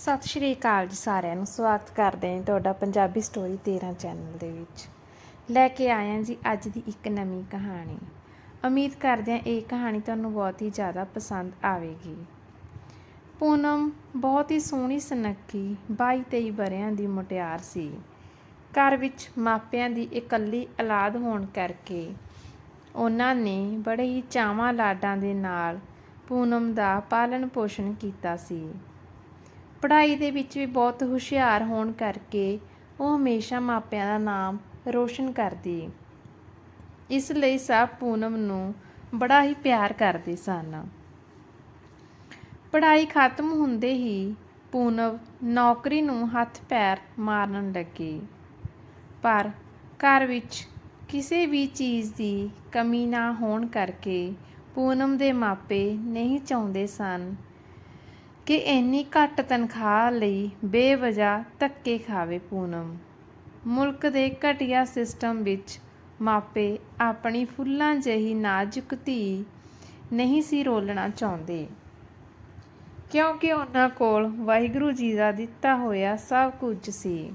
ਸਤਿ ਸ਼੍ਰੀ ਅਕਾਲ ਜੀ ਸਾਰਿਆਂ ਨੂੰ, ਸਵਾਗਤ ਕਰਦੇ ਹਾਂ ਤੁਹਾਡਾ ਪੰਜਾਬੀ ਸਟੋਰੀ 13 ਚੈਨਲ ਦੇ ਵਿੱਚ। ਲੈ ਕੇ ਆਏ ਹਾਂ ਜੀ ਅੱਜ ਦੀ ਇੱਕ ਨਵੀਂ ਕਹਾਣੀ। ਉਮੀਦ ਕਰਦੇ ਹਾਂ ਇਹ ਕਹਾਣੀ ਤੁਹਾਨੂੰ ਬਹੁਤ ਹੀ ਜ਼ਿਆਦਾ ਪਸੰਦ ਆਵੇਗੀ। ਪੂਨਮ ਬਹੁਤ ਹੀ ਸੋਹਣੀ ਸੁਨੱਖੀ 22 23 ਵਰਿਆਂ ਦੀ ਮੁਟਿਆਰ ਸੀ। ਘਰ ਵਿੱਚ ਮਾਪਿਆਂ ਦੀ ਇਕੱਲੀ ਔਲਾਦ ਹੋਣ ਕਰਕੇ ਉਹਨਾਂ ਨੇ ਬੜੇ ਹੀ ਚਾਵਾਂ ਲਾਡਾਂ ਦੇ ਨਾਲ ਪੂਨਮ ਦਾ ਪਾਲਣ ਪੋਸ਼ਣ ਕੀਤਾ ਸੀ। ਪੜ੍ਹਾਈ ਦੇ ਵਿੱਚ ਵੀ ਬਹੁਤ ਹੁਸ਼ਿਆਰ ਹੋਣ ਕਰਕੇ ਉਹ ਹਮੇਸ਼ਾ ਮਾਪਿਆਂ ਦਾ ਨਾਮ ਰੋਸ਼ਨ ਕਰਦੀ। ਇਸ ਲਈ ਸਭ ਪੂਨਮ ਨੂੰ ਬੜਾ ਹੀ ਪਿਆਰ ਕਰਦੇ ਸਨ। ਪੜ੍ਹਾਈ ਖਤਮ ਹੁੰਦੇ ਹੀ ਪੂਨਮ ਨੌਕਰੀ ਨੂੰ ਹੱਥ ਪੈਰ ਮਾਰਨ ਲੱਗੀ। ਪਰ ਘਰ ਵਿੱਚ ਕਿਸੇ ਵੀ ਚੀਜ਼ ਦੀ ਕਮੀ ਨਾ ਹੋਣ ਕਰਕੇ ਪੂਨਮ ਦੇ ਮਾਪੇ ਨਹੀਂ ਚਾਹੁੰਦੇ ਸਨ ਕਿ ਇੰਨੀ ਘੱਟ ਤਨਖਾਹ ਲਈ ਬੇਵਜਾ ਧੱਕੇ ਖਾਵੇ ਪੂਨਮ। ਮੁਲਕ ਦੇ ਘਟੀਆ ਸਿਸਟਮ ਵਿੱਚ ਮਾਪੇ ਆਪਣੀ ਫੁੱਲਾਂ ਜਿਹੀ ਨਾਜ਼ੁਕ ਧੀ ਨਹੀਂ ਸੀ ਰੋਲਣਾ ਚਾਹੁੰਦੇ। ਕਿਉਂਕਿ ਉਹਨਾਂ ਕੋਲ ਵਾਹਿਗੁਰੂ ਜੀ ਦਾ ਦਿੱਤਾ ਹੋਇਆ ਸਭ ਕੁਝ ਸੀ।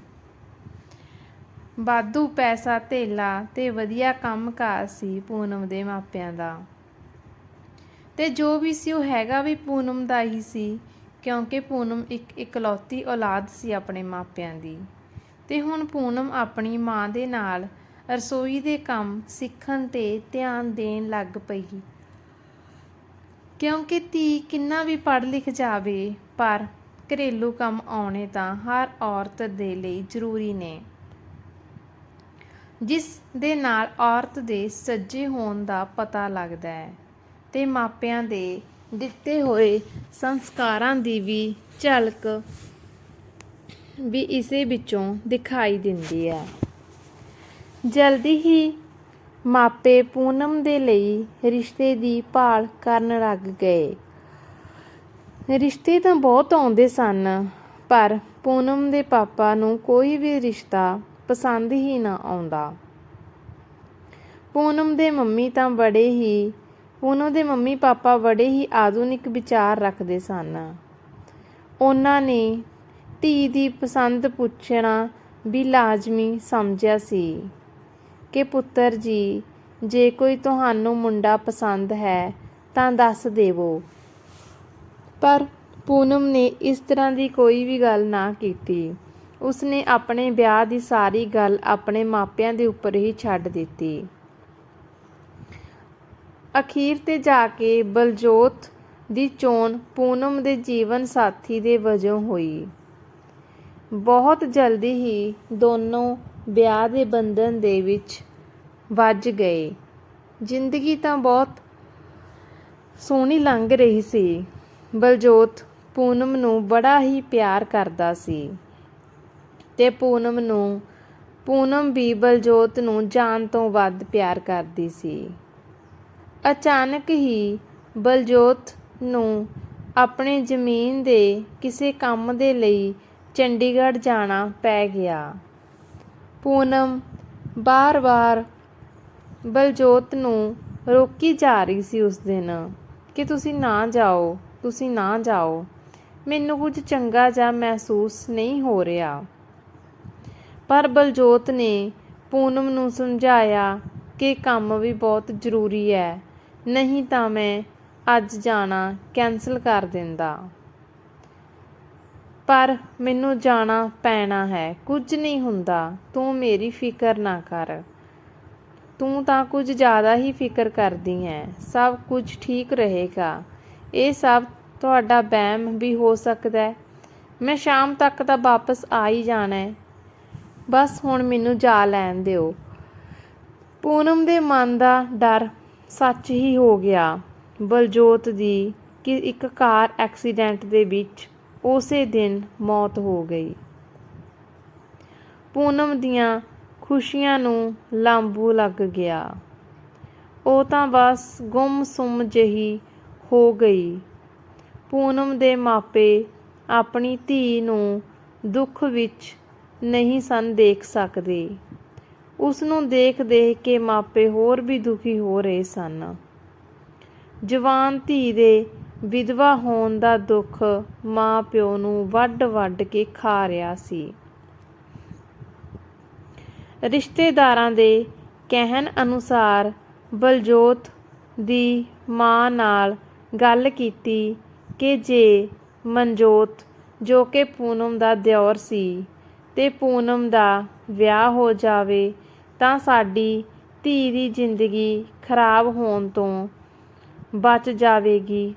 ਵਾਧੂ ਪੈਸਾ, ਧੇਲਾ ਤੇ ਵਧੀਆ ਕੰਮਕਾਜ ਸੀ ਪੂਨਮ ਦੇ ਮਾਪਿਆਂ ਦਾ। ਤੇ ਜੋ ਵੀ ਸੀ ਉਹ ਹੈਗਾ ਵੀ ਪੂਨਮ ਦਾ ਹੀ ਸੀ। ਕਿਉਂਕਿ ਪੂਨਮ ਇੱਕ ਇਕਲੌਤੀ ਔਲਾਦ ਸੀ ਆਪਣੇ ਮਾਪਿਆਂ ਦੀ। ਤੇ ਹੁਣ ਪੂਨਮ ਆਪਣੀ ਮਾਂ ਦੇ ਨਾਲ ਰਸੋਈ ਦੇ ਕੰਮ ਸਿੱਖਣ ਤੇ ਧਿਆਨ ਦੇਣ ਲੱਗ ਪਈ। ਕਿਉਂਕਿ ਧੀ ਕਿੰਨਾ ਵੀ ਪੜ੍ਹ ਲਿਖ ਜਾਵੇ, ਪਰ ਘਰੇਲੂ ਕੰਮ ਆਉਣੇ ਤਾਂ ਹਰ ਔਰਤ ਦੇ ਲਈ ਜ਼ਰੂਰੀ ਨੇ। ਜਿਸ ਦੇ ਨਾਲ ਔਰਤ ਦੇ ਸੱਜੇ ਹੋਣ ਦਾ ਪਤਾ ਲੱਗਦਾ ਹੈ ਤੇ ਮਾਪਿਆਂ ਦੇ ਦਿੱਤੇ ਹੋਏ ਸੰਸਕਾਰਾਂ ਦੀ ਵੀ ਝਲਕ ਵੀ ਇਸੇ ਵਿੱਚੋਂ ਦਿਖਾਈ ਦਿੰਦੀ ਹੈ। ਜਲਦੀ ਹੀ ਮਾਪੇ ਪੂਨਮ ਦੇ ਲਈ ਰਿਸ਼ਤੇ ਦੀ ਭਾਲ ਕਰਨ ਲੱਗ ਗਏ। ਰਿਸ਼ਤੇ ਤਾਂ ਬਹੁਤ ਆਉਂਦੇ ਸਨ, ਪਰ ਪੂਨਮ ਦੇ ਪਾਪਾ ਨੂੰ ਕੋਈ ਵੀ ਰਿਸ਼ਤਾ ਪਸੰਦ ਹੀ ਨਾ ਆਉਂਦਾ। ਪੂਨਮ ਦੇ ਮੰਮੀ ਤਾਂ ਬੜੇ ਹੀ ਪੂਨਮ ਦੇ ਮੰਮੀ ਪਾਪਾ ਬੜੇ ਹੀ ਆਧੁਨਿਕ ਵਿਚਾਰ ਰੱਖਦੇ ਸਨ। ਉਹਨਾਂ ਨੇ ਧੀ ਦੀ ਪਸੰਦ ਪੁੱਛਣਾ ਵੀ ਲਾਜ਼ਮੀ ਸਮਝਿਆ ਸੀ ਕਿ, ਪੁੱਤਰ ਜੀ, ਜੇ ਕੋਈ ਤੁਹਾਨੂੰ ਮੁੰਡਾ ਪਸੰਦ ਹੈ ਤਾਂ ਦੱਸ ਦੇਵੋ। ਪਰ ਪੂਨਮ ਨੇ ਇਸ ਤਰ੍ਹਾਂ ਦੀ ਕੋਈ ਵੀ ਗੱਲ ਨਾ ਕੀਤੀ। ਉਸਨੇ ਆਪਣੇ ਵਿਆਹ ਦੀ ਸਾਰੀ ਗੱਲ ਆਪਣੇ ਮਾਪਿਆਂ ਦੇ ਉੱਪਰ ਹੀ ਛੱਡ ਦਿੱਤੀ। ਅਖੀਰ ਤੇ ਜਾ ਕੇ ਬਲਜੋਤ ਦੀ ਚੋਣ ਪੂਨਮ ਦੇ ਜੀਵਨ ਸਾਥੀ ਦੇ ਵਜੋਂ ਹੋਈ। ਬਹੁਤ ਜਲਦੀ ਹੀ ਦੋਨੋਂ ਵਿਆਹ ਦੇ ਬੰਧਨ ਦੇ ਵਿੱਚ ਵੱਜ ਗਏ। ਜ਼ਿੰਦਗੀ ਤਾਂ ਬਹੁਤ ਸੋਹਣੀ ਲੰਘ ਰਹੀ ਸੀ। ਬਲਜੋਤ ਪੂਨਮ ਨੂੰ ਬੜਾ ਹੀ ਪਿਆਰ ਕਰਦਾ ਸੀ ਤੇ ਪੂਨਮ ਨੂੰ, ਪੂਨਮ ਵੀ ਬਲਜੋਤ ਨੂੰ ਜਾਨ ਤੋਂ ਵੱਧ ਪਿਆਰ ਕਰਦੀ ਸੀ। ਅਚਾਨਕ ਹੀ ਬਲਜੋਤ ਨੂੰ ਆਪਣੇ ਜ਼ਮੀਨ ਦੇ ਕਿਸੇ ਕੰਮ ਦੇ ਲਈ ਚੰਡੀਗੜ੍ਹ ਜਾਣਾ ਪੈ ਗਿਆ। ਪੂਨਮ ਬਾਰ-ਬਾਰ ਬਲਜੋਤ ਨੂੰ ਰੋਕੀ ਜਾ ਰਹੀ ਸੀ ਉਸ ਦਿਨ ਕਿ ਤੁਸੀਂ ਨਾ ਜਾਓ, ਤੁਸੀਂ ਨਾ ਜਾਓ। ਮੈਨੂੰ ਕੁਝ ਚੰਗਾ ਜਿਹਾ ਮਹਿਸੂਸ ਨਹੀਂ ਹੋ ਰਿਹਾ। ਪਰ ਬਲਜੋਤ ਨੇ ਪੂਨਮ ਨੂੰ ਸਮਝਾਇਆ ਕਿ ਕੰਮ ਵੀ ਬਹੁਤ ਜ਼ਰੂਰੀ ਹੈ। ਨਹੀਂ ਤਾਂ ਮੈਂ ਅੱਜ ਜਾਣਾ ਕੈਂਸਲ ਕਰ ਦਿੰਦਾ। ਪਰ ਮੈਨੂੰ ਜਾਣਾ ਪੈਣਾ ਹੈ, ਕੁਝ ਨਹੀਂ ਹੁੰਦਾ। ਤੂੰ ਮੇਰੀ ਫਿਕਰ ਨਾ ਕਰ। ਤੂੰ ਤਾਂ ਕੁਝ ਜ਼ਿਆਦਾ ਹੀ ਫਿਕਰ ਕਰਦੀ ਹੈ। ਸਭ ਕੁਝ ਠੀਕ ਰਹੇਗਾ। ਇਹ ਸਭ ਤੁਹਾਡਾ ਵਹਿਮ ਵੀ ਹੋ ਸਕਦਾ ਹੈ। ਮੈਂ ਸ਼ਾਮ ਤੱਕ ਤਾਂ ਵਾਪਸ ਆ ਹੀ ਜਾਣਾ ਹੈ। ਬਸ ਹੁਣ ਮੈਨੂੰ ਜਾ ਲੈਣ ਦਿਓ। ਪੂਨਮ ਦੇ ਮਨ ਦਾ ਡਰ ਸੱਚ ਹੀ ਹੋ ਗਿਆ। ਬਲਜੋਤ ਦੀ ਕਿ ਇੱਕ ਕਾਰ ਐਕਸੀਡੈਂਟ ਦੇ ਵਿੱਚ ਉਸੇ ਦਿਨ ਮੌਤ ਹੋ ਗਈ। ਪੂਨਮ ਦੀਆਂ ਖੁਸ਼ੀਆਂ ਨੂੰ ਲਾਂਬੂ ਲੱਗ ਗਿਆ। ਉਹ ਤਾਂ ਬਸ ਗੁੰਮ-ਸੁੰਮ ਜਿਹੀ ਹੋ ਗਈ। ਪੂਨਮ ਦੇ ਮਾਪੇ ਆਪਣੀ ਧੀ ਨੂੰ ਦੁੱਖ ਵਿੱਚ ਨਹੀਂ ਸਨ ਦੇਖ ਸਕਦੇ। ਉਸ ਨੂੰ ਦੇਖ ਦੇਖ ਕੇ ਮਾਪੇ ਹੋਰ ਵੀ ਦੁਖੀ ਹੋ ਰਹੇ ਸਨ। ਜਵਾਨ ਧੀ ਦੇ ਵਿਧਵਾ ਹੋਣ ਦਾ ਦੁੱਖ ਮਾਂ ਪਿਓ ਨੂੰ ਵੱਡ-ਵੱਡ ਕੇ ਖਾ ਰਿਹਾ ਸੀ। ਰਿਸ਼ਤੇਦਾਰਾਂ ਦੇ ਕਹਿਣ ਅਨੁਸਾਰ ਬਲਜੋਤ ਦੀ ਮਾਂ ਨਾਲ ਗੱਲ ਕੀਤੀ ਕਿ ਜੇ ਮਨਜੋਤ, ਜੋ ਕਿ ਪੂਨਮ ਦਾ ਦਿਓਰ ਸੀ, ਤੇ ਪੂਨਮ ਦਾ ਵਿਆਹ ਹੋ ਜਾਵੇ ਤਾਂ ਸਾਡੀ ਧੀ ਦੀ ਜ਼ਿੰਦਗੀ ਖਰਾਬ ਹੋਣ ਤੋਂ ਬਚ ਜਾਵੇਗੀ।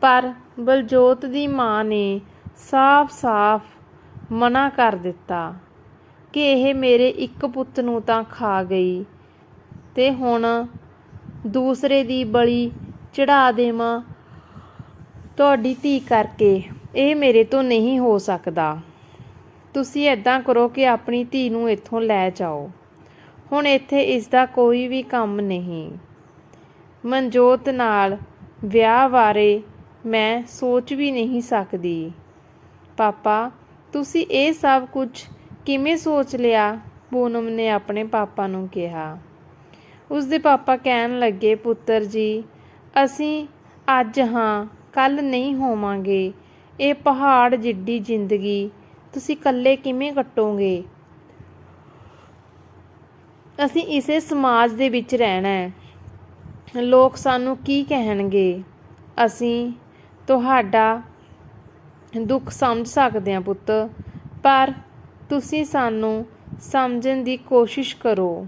ਪਰ ਬਲਜੋਤ ਦੀ ਮਾਂ ਨੇ ਸਾਫ਼-ਸਾਫ਼ ਮਨਾ ਕਰ ਦਿੱਤਾ ਕਿ ਇਹ ਮੇਰੇ ਇੱਕ ਪੁੱਤ ਨੂੰ ਤਾਂ ਖਾ ਗਈ ਤੇ ਹੁਣ ਦੂਸਰੇ ਦੀ ਬਲੀ ਚੜਾ ਦੇਵਾਂ ਤੁਹਾਡੀ ਧੀ ਕਰਕੇ। ਇਹ ਮੇਰੇ ਤੋਂ ਨਹੀਂ ਹੋ ਸਕਦਾ। ਤੁਸੀਂ ਐਦਾਂ ਕਰੋ ਕਿ ਆਪਣੀ ਧੀ ਨੂੰ ਇੱਥੋਂ ਲੈ ਜਾਓ। ਹੁਣ ਇੱਥੇ ਇਸ ਦਾ ਕੋਈ ਵੀ ਕੰਮ ਨਹੀਂ। ਮਨਜੋਤ ਨਾਲ ਵਿਆਹ ਬਾਰੇ ਮੈਂ ਸੋਚ ਵੀ ਨਹੀਂ ਸਕਦੀ। ਪਾਪਾ, ਤੁਸੀਂ ਇਹ ਸਭ ਕੁਝ ਕਿਵੇਂ ਸੋਚ ਲਿਆ? ਪੂਨਮ ਨੇ ਆਪਣੇ ਪਾਪਾ ਨੂੰ ਕਿਹਾ। ਉਸਦੇ ਪਾਪਾ ਕਹਿਣ ਲੱਗੇ, ਪੁੱਤਰ ਜੀ, ਅਸੀਂ ਅੱਜ ਹਾਂ ਕੱਲ ਨਹੀਂ ਹੋਵਾਂਗੇ। ਇਹ ਪਹਾੜ ਜਿੱਡੀ ਜ਼ਿੰਦਗੀ ਤੁਸੀਂ ਇਕੱਲੇ ਕਿਵੇਂ ਕੱਟੋਗੇ? ਅਸੀਂ ਇਸੇ ਸਮਾਜ ਦੇ ਵਿੱਚ ਰਹਿਣਾ ਹੈ। ਲੋਕ ਸਾਨੂੰ ਕੀ ਕਹਿਣਗੇ? ਅਸੀਂ ਤੁਹਾਡਾ ਦੁੱਖ ਸਮਝ ਸਕਦੇ ਹਾਂ ਪੁੱਤ, ਪਰ ਤੁਸੀਂ ਸਾਨੂੰ ਸਮਝਣ ਦੀ ਕੋਸ਼ਿਸ਼ ਕਰੋ।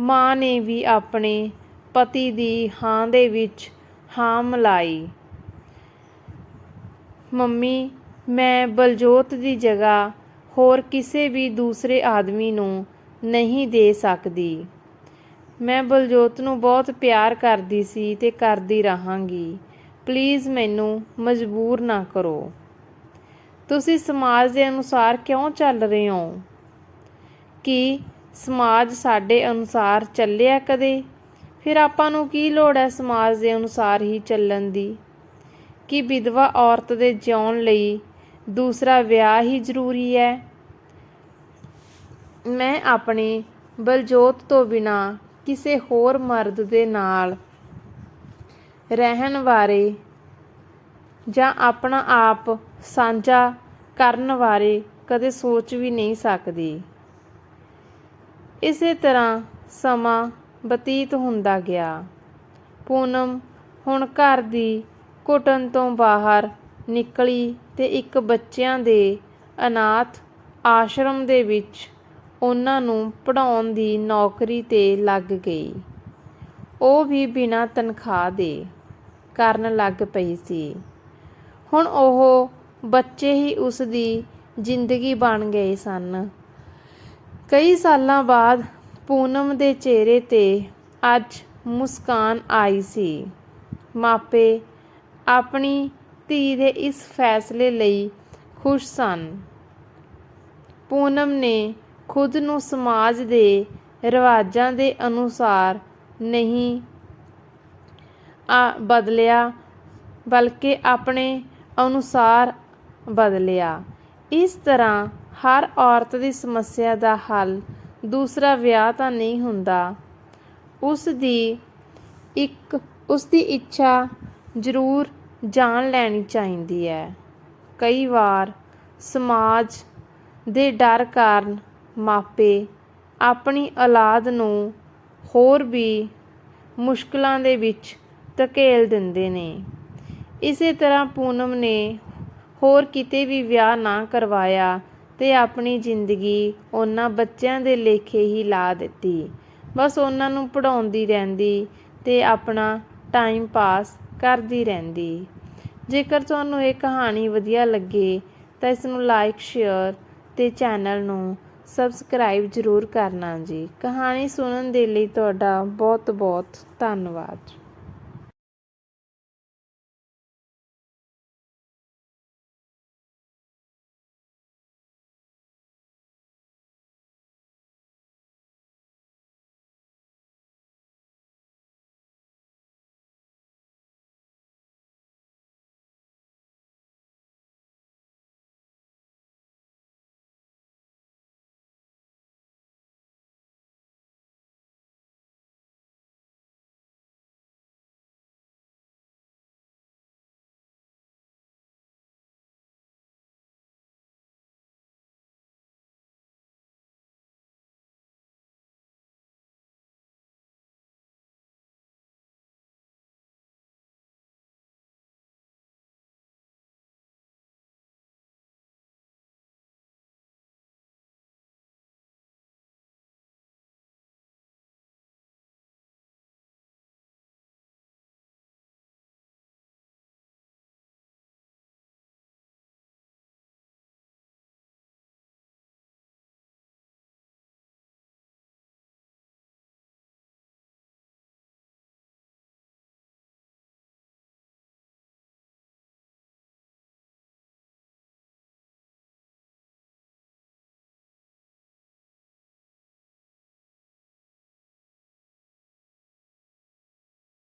ਮਾਂ ਨੇ ਵੀ ਆਪਣੇ ਪਤੀ ਦੀ ਹਾਂ ਦੇ ਵਿੱਚ ਹਾਂ ਮਿਲਾਈ। ਮੰਮੀ ਮੈਂ ਬਲਜੋਤ ਦੀ ਜਗ੍ਹਾ ਹੋਰ ਕਿਸੇ ਵੀ ਦੂਸਰੇ ਆਦਮੀ ਨੂੰ ਨਹੀਂ ਦੇ ਸਕਦੀ। ਮੈਂ ਬਲਜੋਤ ਨੂੰ ਬਹੁਤ ਪਿਆਰ ਕਰਦੀ ਸੀ ਤੇ ਕਰਦੀ ਰਹਾਂਗੀ। ਪਲੀਜ਼ ਮੈਨੂੰ ਮਜਬੂਰ ਨਾ ਕਰੋ। ਤੁਸੀਂ ਸਮਾਜ ਦੇ ਅਨੁਸਾਰ ਕਿਉਂ ਚੱਲ ਰਹੇ ਹੋ? ਕੀ ਸਮਾਜ ਸਾਡੇ ਅਨੁਸਾਰ ਚੱਲਿਆ ਕਦੇ? ਫਿਰ ਆਪਾਂ ਨੂੰ ਕੀ ਲੋੜ ਹੈ ਸਮਾਜ ਦੇ ਅਨੁਸਾਰ ਹੀ ਚੱਲਣ ਦੀ? ਕਿ ਵਿਧਵਾ ਔਰਤ ਦੇ ਜਿਉਣ ਲਈ ਦੂਸਰਾ ਵਿਆਹ ਹੀ ਜ਼ਰੂਰੀ ਹੈ। ਮੈਂ ਆਪਣੇ ਬਲਜੋਤ ਤੋਂ ਬਿਨਾ ਕਿਸੇ ਹੋਰ ਮਰਦ ਦੇ ਨਾਲ ਰਹਿਣ ਬਾਰੇ ਜਾਂ ਆਪਣਾ ਆਪ ਸਾਂਝਾ ਕਰਨ ਬਾਰੇ ਕਦੇ ਸੋਚ ਵੀ ਨਹੀਂ ਸਕਦੀ। ਇਸੇ ਤਰ੍ਹਾਂ ਸਮਾਂ ਬਤੀਤ ਹੁੰਦਾ ਗਿਆ। ਪੂਨਮ ਹੁਣ ਘਰ ਦੀ ਘੁਟਨ ਤੋਂ ਬਾਹਰ ਨਿਕਲੀ ਤੇ ਇੱਕ ਬੱਚਿਆਂ ਦੇ ਅਨਾਥ ਆਸ਼ਰਮ ਦੇ ਵਿੱਚ ਉਹਨਾਂ ਨੂੰ ਪੜ੍ਹਾਉਣ ਦੀ ਨੌਕਰੀ ਤੇ ਲੱਗ ਗਈ। ਉਹ ਵੀ ਬਿਨਾਂ ਤਨਖਾਹ ਦੇ ਕਰਨ ਲੱਗ ਪਈ ਸੀ। ਹੁਣ ਉਹ ਬੱਚੇ ਹੀ ਉਸ ਦੀ ਜ਼ਿੰਦਗੀ ਬਣ ਗਏ ਸਨ। ਕਈ ਸਾਲਾਂ ਬਾਅਦ ਪੂਨਮ ਦੇ ਚਿਹਰੇ ਤੇ ਅੱਜ ਮੁਸਕਾਨ ਆਈ ਸੀ। ਮਾਪੇ ਆਪਣੀ ਧੀ ਦੇ ਇਸ ਫੈਸਲੇ ਲਈ ਖੁਸ਼ ਸਨ। ਪੂਨਮ ਨੇ ਖੁਦ ਨੂੰ ਸਮਾਜ ਦੇ ਰਿਵਾਜਾਂ ਦੇ ਅਨੁਸਾਰ ਨਹੀਂ ਆ ਬਦਲਿਆ, ਬਲਕਿ ਆਪਣੇ ਅਨੁਸਾਰ ਬਦਲਿਆ। ਇਸ ਤਰ੍ਹਾਂ ਹਰ ਔਰਤ ਦੀ ਸਮੱਸਿਆ ਦਾ ਹੱਲ ਦੂਸਰਾ ਵਿਆਹ ਤਾਂ ਨਹੀਂ ਹੁੰਦਾ। ਉਸ ਦੀ ਇੱਕ, ਉਸ ਦੀ ਇੱਛਾ ਜ਼ਰੂਰ ਜਾਣ ਲੈਣੀ ਚਾਹੀਦੀ ਹੈ। ਕਈ ਵਾਰ ਸਮਾਜ ਦੇ ਡਰ ਕਾਰਨ ਮਾਪੇ ਆਪਣੀ ਔਲਾਦ ਨੂੰ ਹੋਰ ਵੀ ਮੁਸ਼ਕਲਾਂ ਦੇ ਵਿੱਚ ਧਕੇਲ ਦਿੰਦੇ ਨੇ। ਇਸੇ ਤਰ੍ਹਾਂ ਪੂਨਮ ਨੇ ਹੋਰ ਕਿਤੇ ਵੀ ਵਿਆਹ ਨਾ ਕਰਵਾਇਆ ਤੇ ਆਪਣੀ ਜ਼ਿੰਦਗੀ ਉਹਨਾਂ ਬੱਚਿਆਂ ਦੇ ਲੇਖੇ ਹੀ ਲਾ ਦਿੱਤੀ। ਬਸ ਉਹਨਾਂ ਨੂੰ ਪੜਾਉਂਦੀ ਰਹਿੰਦੀ ਤੇ ਆਪਣਾ ਟਾਈਮ ਪਾਸ ਕਰਦੀ ਰਹਿੰਦੀ। ਜੇਕਰ ਤੁਹਾਨੂੰ ਇਹ ਕਹਾਣੀ ਵਧੀਆ ਲੱਗੇ, ਤਾਂ ਇਸ ਨੂੰ ਲਾਈਕ ਸ਼ੇਅਰ ਤੇ ਚੈਨਲ ਨੂੰ ਸਬਸਕ੍ਰਾਈਬ ਜ਼ਰੂਰ ਕਰਨਾ ਜੀ। ਕਹਾਣੀ ਸੁਣਨ ਦੇ ਲਈ ਤੁਹਾਡਾ ਬਹੁਤ ਬਹੁਤ ਧੰਨਵਾਦ।